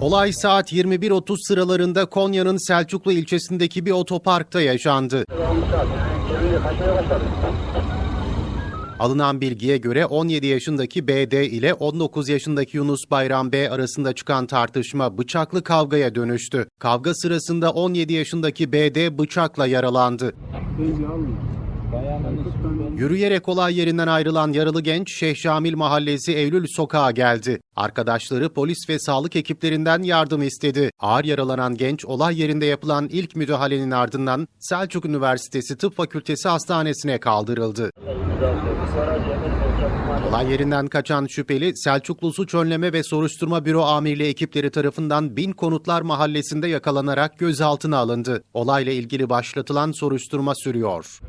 Olay saat 21.30 sıralarında Konya'nın Selçuklu ilçesindeki bir otoparkta yaşandı. Alınan bilgiye göre 17 yaşındaki BD ile 19 yaşındaki Yunus Bayram B arasında çıkan tartışma bıçaklı kavgaya dönüştü. Kavga sırasında 17 yaşındaki BD bıçakla yaralandı. Yürüyerek olay yerinden ayrılan yaralı genç Şeyh Şamil Mahallesi Eylül Sokağa geldi. Arkadaşları polis ve sağlık ekiplerinden yardım istedi. Ağır yaralanan genç olay yerinde yapılan ilk müdahalenin ardından Selçuk Üniversitesi Tıp Fakültesi Hastanesi'ne kaldırıldı. Olay yerinden kaçan şüpheli Selçuklu Suç Önleme ve Soruşturma Büro Amirliği ekipleri tarafından Bin Konutlar Mahallesi'nde yakalanarak gözaltına alındı. Olayla ilgili başlatılan soruşturma sürüyor.